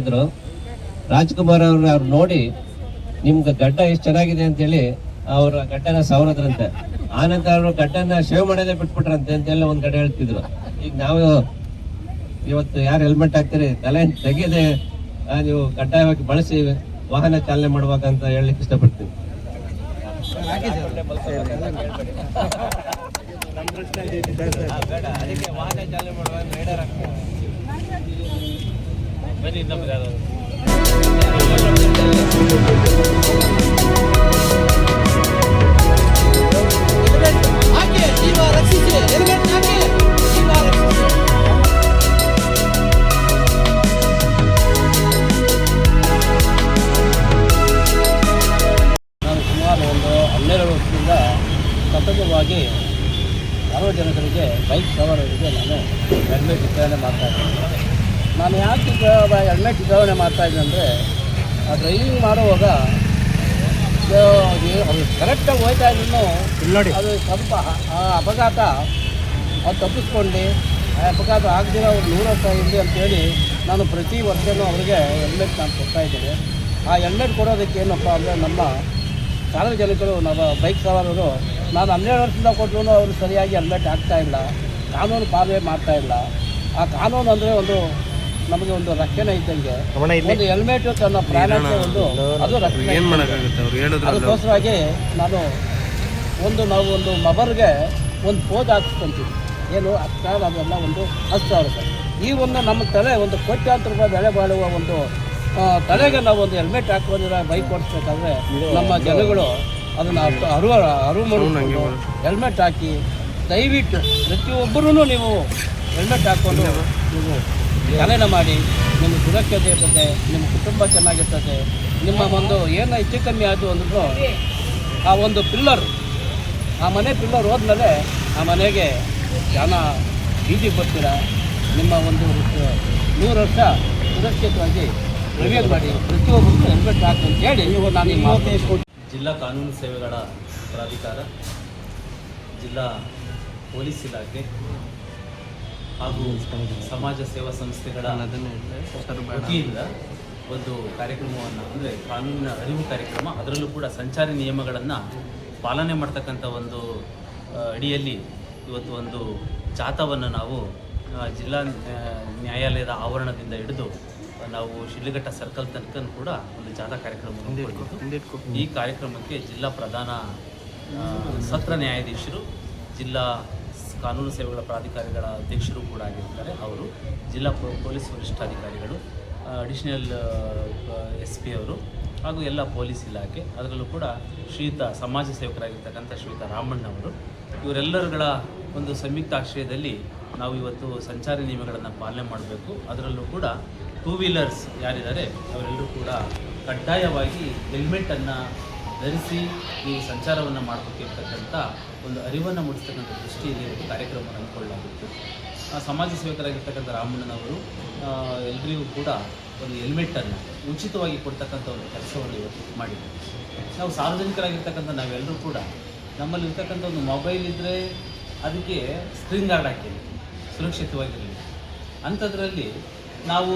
ಇದ್ರು. ರಾಜ್ಕುಮಾರ್ ಅವ್ರ ಅವ್ರು ನೋಡಿ ನಿಮ್ಗೆ ಗಡ್ಡ ಎಷ್ಟು ಚೆನ್ನಾಗಿದೆ ಅಂತೇಳಿ ಅವ್ರ ಗಡ್ಡನ ಸವರದ್ರಂತೆ. ಆನಂತರ ಅವರು ಗಡ್ಡನ ಶೇವ್ ಮಾಡೋದೇ ಬಿಟ್ಬಿಟ್ರಂತೆ ಅಂತೆಲ್ಲ ಒಂದು ಕಡೆ ಹೇಳ್ತಿದ್ರು. ಈಗ ನಾವು ಇವತ್ತು ಯಾರು ಹೆಲ್ಮೆಟ್ ಹಾಕ್ತೀರಿ? ತಲೆ ತೆಗೆಯದೆ ನೀವು ಕಡ್ಡಾಯವಾಗಿ ಬಳಸಿ ವಾಹನ ಚಾಲನೆ ಮಾಡುವಾಗ ಅಂತ ಹೇಳಲಿಕ್ಕೆ ಇಷ್ಟಪಡ್ತೀನಿ. ಅದಕ್ಕೆ ವಾಹನ ಚಾಲನೆ ಮಾಡುವಾಗ ಬನ್ನಿ ನಮ್ಗೆ ನಾನು ಸುಮಾರು ಒಂದು ಹನ್ನೆರಡು ವರ್ಷದಿಂದ ಸತತವಾಗಿ ಸಾರ್ವಜನಿಕರಿಗೆ ಬೈಕ್ ಸವಾರರಿಗೆ ನಾನು ಹೆಲ್ಮೆಟ್ ವಿತರಣೆ ಮಾಡ್ತಾ ಇದ್ದೀನಿ. ನಾನು ಯಾಕೆ ಹೆಲ್ಮೆಟ್ ವಿತರಣೆ ಮಾಡ್ತಾ ಅಂದರೆ ಅಂದರೆ ಡ್ರೈವಿಂಗ್ ಮಾಡುವಾಗ ಅದು ಕರೆಕ್ಟಾಗಿ ಹೋಯ್ತಾ ಇದ್ರು ಅದು ಸ್ವಲ್ಪ ಆ ಅಪಘಾತ ಅದು ತಪ್ಪಿಸ್ಕೊಂಡು ಆ ಅಪಘಾತ ಆಗದಿರೋ ಅವ್ರು ನೂರು ವರ್ಷ ಇರಲಿ ಅಂತೇಳಿ ನಾನು ಪ್ರತಿ ವರ್ಷವೂ ಅವರಿಗೆ ಹೆಲ್ಮೆಟ್ ನಾನು ಕೊಡ್ತಾ ಇದ್ದೇನೆ. ಆ ಹೆಲ್ಮೆಟ್ ಕೊಡೋದಕ್ಕೆ ಏನಪ್ಪ ಅಂದರೆ ನಮ್ಮ ಸಾರ್ವಜನಿಕರು ನಮ್ಮ ಬೈಕ್ ಸವಾರರು ನಾನು ಹನ್ನೆರಡು ವರ್ಷದಿಂದ ಕೊಟ್ಟರು ಅವರು ಸರಿಯಾಗಿ ಹೆಲ್ಮೆಟ್ ಹಾಕ್ತಾ ಇಲ್ಲ ಕಾನೂನು ಪಾಲನೆ ಮಾಡ್ತಾ ಇಲ್ಲ. ಆ ಕಾನೂನು ಅಂದರೆ ಒಂದು ನಮಗೆ ಒಂದು ರಕ್ಷಣೆ ಇದ್ದಂಗೆ ಒಂದು ಹೆಲ್ಮೆಟ್ ತನ್ನ ಪ್ರಾಣಕ್ಕೆ ಒಂದು ಅದು ರಕ್ಷಣೆ. ಅದಕ್ಕೋಸ್ಕರವಾಗಿ ನಾನು ಒಂದು ನಾವು ಒಂದು ಮಬರ್ಗೆ ಒಂದು ಪೋಜ್ ಹಾಕಿಸ್ಕೊಂತೀವಿ. ಏನು ಹತ್ತು ಸಾವಿರ ಅದೆಲ್ಲ ಒಂದು ಹತ್ತು ಸಾವಿರ ರೂಪಾಯಿ ಈ ಒಂದು ನಮ್ಮ ತಲೆ ಒಂದು ಕೋಟ್ಯಾಂತರ ರೂಪಾಯಿ ಬೆಲೆ ಬಾಳುವ ಒಂದು ತಲೆಗೆ ನಾವು ಒಂದು ಹೆಲ್ಮೆಟ್ ಹಾಕೋದಿರ ಬೈಕ್ ಓಡಿಸ್ಬೇಕಾದ್ರೆ ನಮ್ಮ ಜನಗಳು ಅದನ್ನು ಅರಿವು ಅರಿವು ಮಾಡಿಕೊಂಡು ಹೆಲ್ಮೆಟ್ ಹಾಕಿ ದಯವಿಟ್ಟು ಪ್ರತಿಯೊಬ್ಬರೂ ನೀವು ಹೆಲ್ಮೆಟ್ ಹಾಕ್ಕೊಂಡು ನೀವು ಚಾಲನೆ ಮಾಡಿ ನಿಮ್ಮ ಸುರಕ್ಷತೆ ಇರ್ತದೆ ನಿಮ್ಮ ಕುಟುಂಬ ಚೆನ್ನಾಗಿರ್ತದೆ. ನಿಮ್ಮ ಒಂದು ಏನು ಹೆಚ್ಚು ಕಮ್ಮಿ ಆಯಿತು ಅಂದ್ರೂ ಆ ಒಂದು ಪಿಲ್ಲರ್ ಆ ಮನೆ ಪಿಲ್ಲರ್ ಹೋದ್ಮೇಲೆ ಆ ಮನೆಗೆ ಜನ ಬೀದಿಗೆ ಬರ್ತೀರ? ನಿಮ್ಮ ಒಂದು ನೂರು ವರ್ಷ ಸುರಕ್ಷಿತವಾಗಿ ರಿವ್ಯೂ ಮಾಡಿ ಪ್ರತಿಯೊಬ್ಬರು ಹೆಲ್ಮೆಟ್ ಹಾಕಿ ಅಂತ ಹೇಳಿ ನೀವು ನಾನು ಮಾತು ಜಿಲ್ಲಾ ಕಾನೂನು ಸೇವೆಗಳ ಪ್ರಾಧಿಕಾರ ಜಿಲ್ಲಾ ಪೊಲೀಸ್ ಇಲಾಖೆ ಹಾಗೂ ಸಮಾಜ ಸೇವಾ ಸಂಸ್ಥೆಗಳ ವತಿಯಿಂದ ಒಂದು ಕಾರ್ಯಕ್ರಮವನ್ನು ಅಂದರೆ ಕಾನೂನಿನ ಅರಿವು ಕಾರ್ಯಕ್ರಮ ಅದರಲ್ಲೂ ಕೂಡ ಸಂಚಾರಿ ನಿಯಮಗಳನ್ನು ಪಾಲನೆ ಮಾಡ್ತಕ್ಕಂಥ ಒಂದು ಅಡಿಯಲ್ಲಿ ಇವತ್ತು ಒಂದು ಜಾಥವನ್ನು ನಾವು ಜಿಲ್ಲಾ ನ್ಯಾಯಾಲಯದ ಆವರಣದಿಂದ ಹಿಡಿದು ನಾವು ಶಿಡ್ಲಘಟ್ಟ ಸರ್ಕಲ್ ತನಕ ಕೂಡ ಒಂದು ಜಾಥಾ ಕಾರ್ಯಕ್ರಮವನ್ನು ಹಮ್ಮಿಕೊಂಡಿದ್ದು. ಈ ಕಾರ್ಯಕ್ರಮಕ್ಕೆ ಜಿಲ್ಲಾ ಪ್ರಧಾನ ಸತ್ರ ನ್ಯಾಯಾಧೀಶರು ಜಿಲ್ಲಾ ಕಾನೂನು ಸೇವೆಗಳ ಪ್ರಾಧಿಕಾರಿಗಳ ಅಧ್ಯಕ್ಷರು ಕೂಡ ಆಗಿರ್ತಾರೆ. ಅವರು ಜಿಲ್ಲಾ ಪೊಲೀಸ್ ವರಿಷ್ಠಾಧಿಕಾರಿಗಳು ಅಡಿಷನಲ್ ಎಸ್ ಪಿ ಅವರು ಹಾಗೂ ಎಲ್ಲ ಪೊಲೀಸ್ ಇಲಾಖೆ, ಅದರಲ್ಲೂ ಕೂಡ ಶ್ರೀಯುತ ಸಮಾಜ ಸೇವಕರಾಗಿರ್ತಕ್ಕಂಥ ಶ್ರೀಯುತ ರಾಮಣ್ಣ ಅವರು, ಇವರೆಲ್ಲರುಗಳ ಒಂದು ಸಂಯುಕ್ತ ಆಶ್ರಯದಲ್ಲಿ ನಾವು ಇವತ್ತು ಸಂಚಾರಿ ನಿಯಮಗಳನ್ನು ಪಾಲನೆ ಮಾಡಬೇಕು. ಅದರಲ್ಲೂ ಕೂಡ ಟೂ ವೀಲರ್ಸ್ ಯಾರಿದ್ದಾರೆ, ಅವರೆಲ್ಲರೂ ಕೂಡ ಕಡ್ಡಾಯವಾಗಿ ಹೆಲ್ಮೆಟನ್ನು ಧರಿಸಿ ನೀವು ಸಂಚಾರವನ್ನು ಮಾಡಬೇಕಿರ್ತಕ್ಕಂಥ ಒಂದು ಅರಿವನ್ನು ಮೂಡಿಸ್ತಕ್ಕಂಥ ದೃಷ್ಟಿಯಲ್ಲಿ ಒಂದು ಕಾರ್ಯಕ್ರಮವನ್ನು ಹಮ್ಮಿಕೊಳ್ಳಲಾಗಿತ್ತು. ಸಮಾಜ ಸೇವಕರಾಗಿರ್ತಕ್ಕಂಥ ರಾಮಣ್ಣನವರು ಎಲ್ಲರಿಗೂ ಕೂಡ ಒಂದು ಹೆಲ್ಮೆಟನ್ನು ಉಚಿತವಾಗಿ ಕೊಡ್ತಕ್ಕಂಥ ಒಂದು ಕೆಲಸವನ್ನು ಇವತ್ತು ಮಾಡಿದ್ದಾರೆ. ನಾವು ಸಾರ್ವಜನಿಕರಾಗಿರ್ತಕ್ಕಂಥ ನಾವೆಲ್ಲರೂ ಕೂಡ ನಮ್ಮಲ್ಲಿ ಇರ್ತಕ್ಕಂಥ ಒಂದು ಮೊಬೈಲ್ ಇದ್ದರೆ ಅದಕ್ಕೆ ಸ್ಕ್ರೀನ್ ಗಾರ್ಡ್ ಹಾಕಿರಲಿ, ಸುರಕ್ಷಿತವಾಗಿರಲಿ. ಅಂಥದ್ರಲ್ಲಿ ನಾವು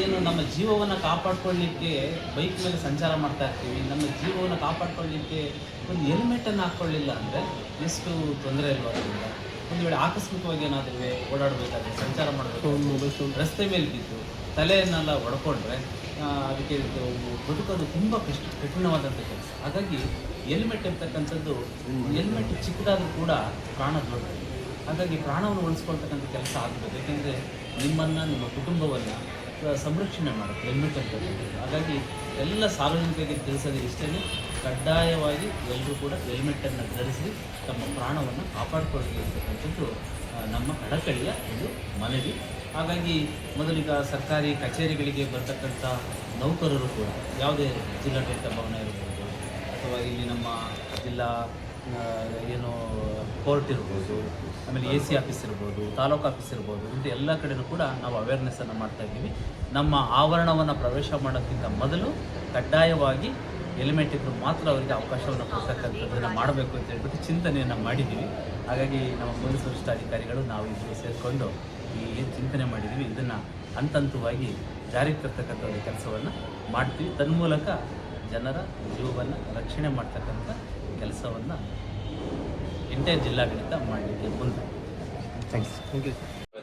ಏನು ನಮ್ಮ ಜೀವವನ್ನು ಕಾಪಾಡ್ಕೊಳ್ಳಿಕ್ಕೆ ಬೈಕ್ ಮೇಲೆ ಸಂಚಾರ ಮಾಡ್ತಾ ಇರ್ತೀವಿ. ನಮ್ಮ ಜೀವವನ್ನು ಕಾಪಾಡ್ಕೊಳ್ಳಿಕ್ಕೆ ಒಂದು ಹೆಲ್ಮೆಟನ್ನು ಹಾಕ್ಕೊಳ್ಳಿಲ್ಲ ಅಂದರೆ ಎಷ್ಟು ತೊಂದರೆ ಇಲ್ಲ ಒಂದು ವೇಳೆ ಆಕಸ್ಮಿಕವಾಗಿ ಏನಾದರೂ ಓಡಾಡಬೇಕಾದ್ರೆ ಸಂಚಾರ ಮಾಡಬೇಕು ರಸ್ತೆ ಮೇಲೆ ಬಿದ್ದು ತಲೆಯನ್ನೆಲ್ಲ ಒಡ್ಕೊಂಡ್ರೆ ಅದಕ್ಕೆ ಬದುಕೋದು ತುಂಬ ಕಷ್ಟ ಕಠಿಣವಾದಂಥ ಕೆಲಸ. ಹಾಗಾಗಿ ಹೆಲ್ಮೆಟ್ ಇರ್ತಕ್ಕಂಥದ್ದು ಹೆಲ್ಮೆಟ್ ಚಿಕ್ಕದಾದರೂ ಕೂಡ ಪ್ರಾಣ ದೊಡ್ಡದು ಹಾಗಾಗಿ ಪ್ರಾಣವನ್ನು ಉಳಿಸ್ಕೊಳ್ತಕ್ಕಂಥ ಕೆಲಸ ಆಗ್ಬೋದು ಯಾಕೆಂದರೆ ನಿಮ್ಮನ್ನು, ನಿಮ್ಮ ಕುಟುಂಬವನ್ನು ಸಂರಕ್ಷಣೆ ಮಾಡುತ್ತೆ ಅಂತಕ್ಕಂಥದ್ದು ಹಾಗಾಗಿ ಎಲ್ಲ ಸಾರ್ವಜನಿಕರಿಗೆ ತಿಳಿಸೋದು ಇಷ್ಟೇ ಕಡ್ಡಾಯವಾಗಿ ಎಲ್ಲರೂ ಕೂಡ ಹೆಲ್ಮೆಟನ್ನು ಧರಿಸಿ ತಮ್ಮ ಪ್ರಾಣವನ್ನು ಕಾಪಾಡಿಕೊಳ್ಳಿ ಅಂತಕ್ಕಂಥದ್ದು ನಮ್ಮ ಅಡಕಳಿಯ ಒಂದು ಮನವಿ. ಹಾಗಾಗಿ ಮೊದಲಿಗ ಸರ್ಕಾರಿ ಕಚೇರಿಗಳಿಗೆ ಬರ್ತಕ್ಕಂಥ ನೌಕರರು ಕೂಡ, ಯಾವುದೇ ಜಿಲ್ಲಾಡಳಿತ ಭವನ ಇರ್ಬೋದು, ಅಥವಾ ಇಲ್ಲಿ ನಮ್ಮ ಜಿಲ್ಲಾ ಏನು ಕೋರ್ಟ್ ಇರ್ಬೋದು, ಆಮೇಲೆ ಎ ಸಿ ಆಫೀಸ್ ಇರ್ಬೋದು, ತಾಲೂಕು ಆಫೀಸ್ ಇರ್ಬೋದು, ಇಂಥ ಎಲ್ಲ ಕಡೆನೂ ಕೂಡ ನಾವು ಅವೇರ್ನೆಸ್ಸನ್ನು ಮಾಡ್ತಾ ಇದ್ದೀವಿ. ನಮ್ಮ ಆವರಣವನ್ನು ಪ್ರವೇಶ ಮಾಡೋಕ್ಕಿಂತ ಮೊದಲು ಕಡ್ಡಾಯವಾಗಿ ಹೆಲ್ಮೆಟ್ ಇದ್ದರೂ ಮಾತ್ರ ಅವರಿಗೆ ಅವಕಾಶವನ್ನು ಕೊಡ್ತಕ್ಕಂಥದ್ದನ್ನು ಮಾಡಬೇಕು ಅಂತ ಹೇಳ್ಬಿಟ್ಟು ಚಿಂತನೆಯನ್ನು ಮಾಡಿದ್ದೀವಿ. ಹಾಗಾಗಿ ನಮ್ಮ ಪೊಲೀಸ್ ವರಿಷ್ಠಾಧಿಕಾರಿಗಳು ನಾವು ಇಬ್ಬರು ಸೇರಿಕೊಂಡು ಈ ಏನು ಚಿಂತನೆ ಮಾಡಿದ್ದೀವಿ. ಇದನ್ನು ಹಂತ ಹಂತವಾಗಿ ಜಾರಿಗೆ ತರ್ತಕ್ಕಂಥ ಒಂದು ಕೆಲಸವನ್ನು ಮಾಡ್ತೀವಿ. ತನ್ಮೂಲಕ ಜನರ ಜೀವವನ್ನು ರಕ್ಷಣೆ ಮಾಡ್ತಕ್ಕಂಥ ಕೆಲಸವನ್ನು ಎಂಟೈರ್ ಜಿಲ್ಲಾಡಳಿತ ಮಾಡಲಿಕ್ಕೆ ಮುಂದೆ.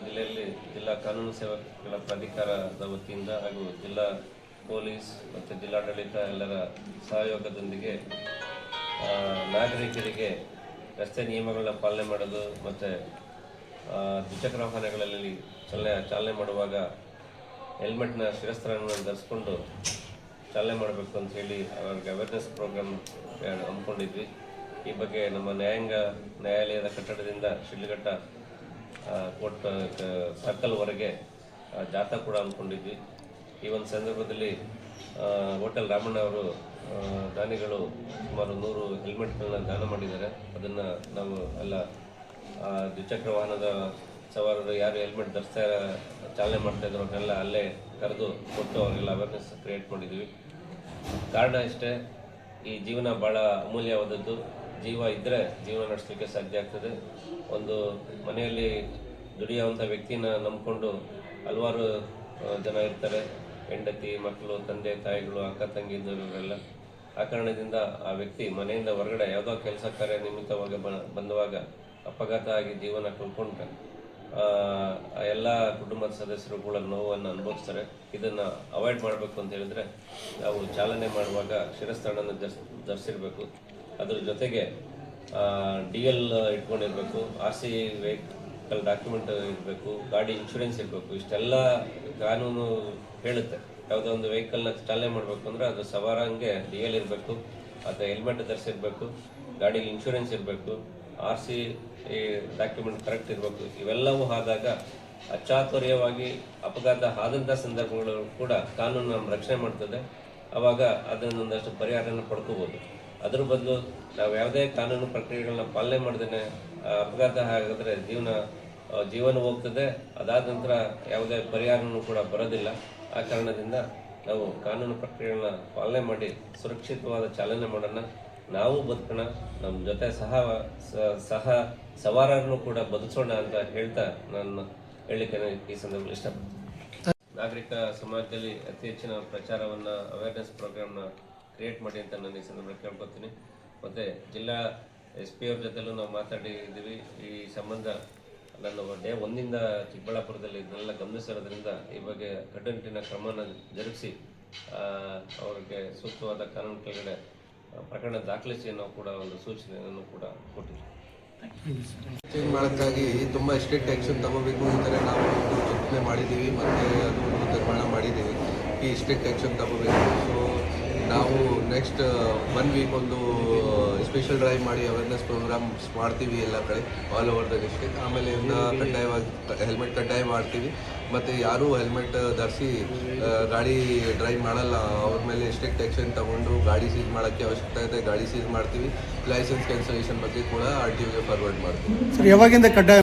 ಜಿಲ್ಲೆಯಲ್ಲಿ ಜಿಲ್ಲಾ ಕಾನೂನು ಸೇವಕರ ಪ್ರಾಧಿಕಾರದ ವತಿಯಿಂದ ಹಾಗೂ ಜಿಲ್ಲಾ ಪೊಲೀಸ್ ಮತ್ತು ಜಿಲ್ಲಾಡಳಿತ ಎಲ್ಲರ ಸಹಯೋಗದೊಂದಿಗೆ ಆ, ನಾಗರಿಕರಿಗೆ ರಸ್ತೆ ನಿಯಮಗಳನ್ನ ಪಾಲನೆ ಮಾಡೋದು ಮತ್ತು ದ್ವಿಚಕ್ರ ವಾಹನಗಳಲ್ಲಿ ಚಲನೆ ಚಾಲನೆ ಮಾಡುವಾಗ ಹೆಲ್ಮೆಟ್ನ ಶಿರಸ್ತ್ರವನ್ನು ಧರಿಸ್ಕೊಂಡು ಚಾಲನೆ ಮಾಡಬೇಕು ಅಂತ ಹೇಳಿ ಅವ್ರಿಗೆ ಅವೇರ್ನೆಸ್ ಪ್ರೋಗ್ರಾಮ್ ಹಮ್ಮಿಕೊಂಡಿದ್ವಿ. ಈ ಬಗ್ಗೆ ನಮ್ಮ ನ್ಯಾಯಾಂಗ ನ್ಯಾಯಾಲಯದ ಕಟ್ಟಡದಿಂದ ಶಿಡ್ಲಘಟ್ಟ ಕೋರ್ಟ್ ಸರ್ಕಲ್ವರೆಗೆ ಜಾಥಾ ಕೂಡ ಅಂದ್ಕೊಂಡಿದ್ವಿ ಈ ಒಂದು ಸಂದರ್ಭದಲ್ಲಿ ಹೋಟೆಲ್ ರಾಮಣ್ಣ ಅವರು ದಾನಿಗಳು ಸುಮಾರು ನೂರು ಹೆಲ್ಮೆಟ್ಗಳನ್ನ ದಾನ ಮಾಡಿದ್ದಾರೆ. ಅದನ್ನು ನಾವು ಎಲ್ಲ ದ್ವಿಚಕ್ರ ವಾಹನದ ಸವಾರರು ಯಾರು ಹೆಲ್ಮೆಟ್ ಧರಿಸ್ತಾ, ಚಾಲನೆ ಮಾಡ್ತಾ ಇದ್ರು ಅಲ್ಲೇ ಕರೆದು ಕೊಟ್ಟು ಅವರಿಗೆಲ್ಲ ಅವೇರ್ನೆಸ್ ಕ್ರಿಯೇಟ್ ಮಾಡಿದ್ವಿ. ಕಾರಣ ಇಷ್ಟೇ, ಈ ಜೀವನ ಭಾಳ ಅಮೂಲ್ಯವಾದದ್ದು. ಜೀವ ಇದ್ದರೆ ಜೀವನ ನಡೆಸಲಿಕ್ಕೆ ಸಾಧ್ಯ ಆಗ್ತದೆ. ಒಂದು ಮನೆಯಲ್ಲಿ ದುಡಿಯುವಂಥ ವ್ಯಕ್ತಿನ ನಂಬಿಕೊಂಡು ಹಲವಾರು ಜನ ಇರ್ತಾರೆ. ಹೆಂಡತಿ, ಮಕ್ಕಳು, ತಂದೆ, ತಾಯಿಗಳು, ಅಕ್ಕ, ತಂಗಿ ಇವರೆಲ್ಲ ಆ ಕಾರಣದಿಂದ ಆ ವ್ಯಕ್ತಿ ಮನೆಯಿಂದ ಹೊರಗಡೆ ಯಾವುದೋ ಕೆಲಸ ಕಾರ್ಯ ನಿಮಿತ್ತವಾಗಿ ಬಂದವಾಗ ಅಪಘಾತ ಆಗಿ ಜೀವನ ಕಳ್ಕೊಂಡ್ರೆ ಎಲ್ಲ ಕುಟುಂಬದ ಸದಸ್ಯರು ಕೂಡ ನೋವನ್ನು ಅನುಭವಿಸ್ತಾರೆ. ಇದನ್ನು ಅವಾಯ್ಡ್ ಮಾಡಬೇಕು ಅಂತ ಹೇಳಿದ್ರೆ ನಾವು ಚಾಲನೆ ಮಾಡುವಾಗ ಶಿರಸ್ತಾಣನ ಧರಿಸ್, ಧರಿಸಿರ್ಬೇಕು. ಅದ್ರ ಜೊತೆಗೆ ಡಿ ಎಲ್ ಇಟ್ಕೊಂಡಿರಬೇಕು, ಆರ್ ಸಿ ವೆಹಿಕಲ್ ಡಾಕ್ಯುಮೆಂಟ್ ಇರಬೇಕು, ಗಾಡಿ ಇನ್ಶೂರೆನ್ಸ್ ಇರಬೇಕು, ಇಷ್ಟೆಲ್ಲ ಕಾನೂನು ಹೇಳುತ್ತೆ. ಯಾವುದೋ ಒಂದು ವೆಹಿಕಲ್ನ ಚಾಲನೆ ಮಾಡಬೇಕು ಅಂದರೆ ಅದು ಸವಾರಂಗೆ ಡಿ ಎಲ್ ಇರಬೇಕು, ಅಥವಾ ಹೆಲ್ಮೆಟ್ ಧರಿಸಿರ್ಬೇಕು ಗಾಡಿಗೆ ಇನ್ಶೂರೆನ್ಸ್ ಇರಬೇಕು ಆರ್ ಸಿ ಡಾಕ್ಯುಮೆಂಟ್ ಕರೆಕ್ಟ್ ಇರಬೇಕು. ಇವೆಲ್ಲವೂ ಆದಾಗ ಅಚಾತುರ್ಯವಾಗಿ ಅಪಘಾತ ಆದಂಥ ಸಂದರ್ಭಗಳು ಕೂಡ ಕಾನೂನು ನಮ್ಮ ರಕ್ಷಣೆ ಮಾಡ್ತದೆ. ಅವಾಗ ಅದನ್ನೊಂದಷ್ಟು ಪರಿಹಾರನ ಪಡ್ಕೋಬೋದು. ಅದ್ರ ಬದಲು ನಾವು ಯಾವುದೇ ಕಾನೂನು ಪ್ರಕ್ರಿಯೆಗಳನ್ನ ಪಾಲನೆ ಮಾಡಿದ್ರೆ ಅಪಘಾತ ಆಗಿದ್ರೆ ಜೀವನ ಜೀವನ ಹೋಗ್ತದೆ. ಅದಾದ ನಂತರ ಯಾವುದೇ ಪರಿಹಾರನೂ ಕೂಡ ಬರೋದಿಲ್ಲ. ಆ ಕಾರಣದಿಂದ ನಾವು ಕಾನೂನು ಪ್ರಕ್ರಿಯೆಗಳನ್ನ ಪಾಲನೆ ಮಾಡಿ ಸುರಕ್ಷಿತವಾದ ಚಾಲನೆ ಮಾಡೋಣ. ನಾವು ಬದುಕೋಣ ನಮ್ಮ ಜೊತೆ ಸಹ ಸಹ ಸವಾರರನ್ನು ಕೂಡ ಬದುಕೋಣ ಅಂತ ಹೇಳ್ತಾ ನಾನು ಹೇಳಲಿಕ್ಕೆ ಈ ಸಂದರ್ಭದಲ್ಲಿ ಇಷ್ಟಪಡ್ತೀನಿ. ನಾಗರಿಕ ಸಮಾಜದಲ್ಲಿ ಅತಿ ಹೆಚ್ಚಿನ ಪ್ರಚಾರವನ್ನು ಅವೇರ್ನೆಸ್ ಪ್ರೋಗ್ರಾಮ್ನ ಕ್ರಿಯೇಟ್ ಮಾಡಿ ಅಂತ ನಾನು ಈ ಸಂದರ್ಭದಲ್ಲಿ ಕೇಳ್ಕೊತೀನಿ. ಮತ್ತೆ ಜಿಲ್ಲಾ ಎಸ್ ಪಿ ಅವ್ರ ಜೊತೆಲೂ ನಾವು ಮಾತಾಡಿದ್ದೀವಿ ಈ ಸಂಬಂಧ ನನ್ನ ಡೇ ಒಂದಿಂದ ಚಿಕ್ಕಬಳ್ಳಾಪುರದಲ್ಲಿ ಇದನ್ನೆಲ್ಲ ಗಮನಿಸಿರೋದ್ರಿಂದ ಈ ಬಗ್ಗೆ ಕಟ್ಟುನಿಟ್ಟಿನ ಕ್ರಮನ ಜರುಗಿಸಿ ಅವರಿಗೆ ಸೂಕ್ತವಾದ ಕಾನೂನು ಕೆಳಗಡೆ ಪ್ರಕರಣ ದಾಖಲಿಸಿ ನಾವು ಕೂಡ ಒಂದು ಸೂಚನೆಯನ್ನು ಕೂಡ ಕೊಟ್ಟಿದ್ದೀವಿ ಚೇಂಜ್ ಮಾಡೋಕ್ಕಾಗಿ ತುಂಬ ಸ್ಟ್ರಿಕ್ಟ್ ಆ್ಯಕ್ಷನ್ ತಗೋಬೇಕು ಈ ಥರ ನಾವು ಒಂದು ಚಿಂತನೆ ಮಾಡಿದ್ದೀವಿ ಮತ್ತು ಅದು ಒಂದು ತೀರ್ಮಾನ ಮಾಡಿದ್ದೀವಿ. ಈ ಸ್ಟ್ರಿಕ್ಟ್ ಆ್ಯಕ್ಷನ್ ತಗೋಬೇಕು. ಸೊ ನಾವು ನೆಕ್ಸ್ಟ್ ಒನ್ ವೀಕ್ ಒಂದು ಸ್ಪೆಷಲ್ ಡ್ರೈವ್ ಮಾಡಿ ಅವೇರ್ನೆಸ್ ಪ್ರೋಗ್ರಾಮ್ಸ್ ಮಾಡ್ತೀವಿ ಎಲ್ಲ ಕಡೆ ಆಲ್ ಓವರ್ ದ ಡಿಸ್ಟ್ರಿಕ್ಟ್ ಆಮೇಲೆ ಇನ್ನು ಕಡ್ಡಾಯವಾಗಿ ಹೆಲ್ಮೆಟ್ ಕಡ್ಡಾಯ ಮಾಡ್ತೀವಿ. ಮತ್ತು ಯಾರೂ ಹೆಲ್ಮೆಟ್ ಧರಿಸಿ ಗಾಡಿ ಡ್ರೈವ್ ಮಾಡಲ್ಲ. ಅವ್ರ ಮೇಲೆ ಸ್ಟ್ರಿಕ್ಟ್ ಆ್ಯಕ್ಷನ್ ತಗೊಂಡು ಗಾಡಿ ಸೀಸ್ ಮಾಡೋಕ್ಕೆ ಅವಶ್ಯಕತೆ ಇದೆ. ಗಾಡಿ ಸೀಸ್ ಮಾಡ್ತೀವಿ. ಲೈಸೆನ್ಸ್ ಕ್ಯಾನ್ಸಲೇಷನ್ ಬಗ್ಗೆ ಕೂಡ ಆರ್ ಟಿ ಫಾರ್ವರ್ಡ್ ಮಾಡ್ತೀವಿ. ಸರ್, ಯಾವಾಗಿಂದ ಕಡ್ಡಾಯ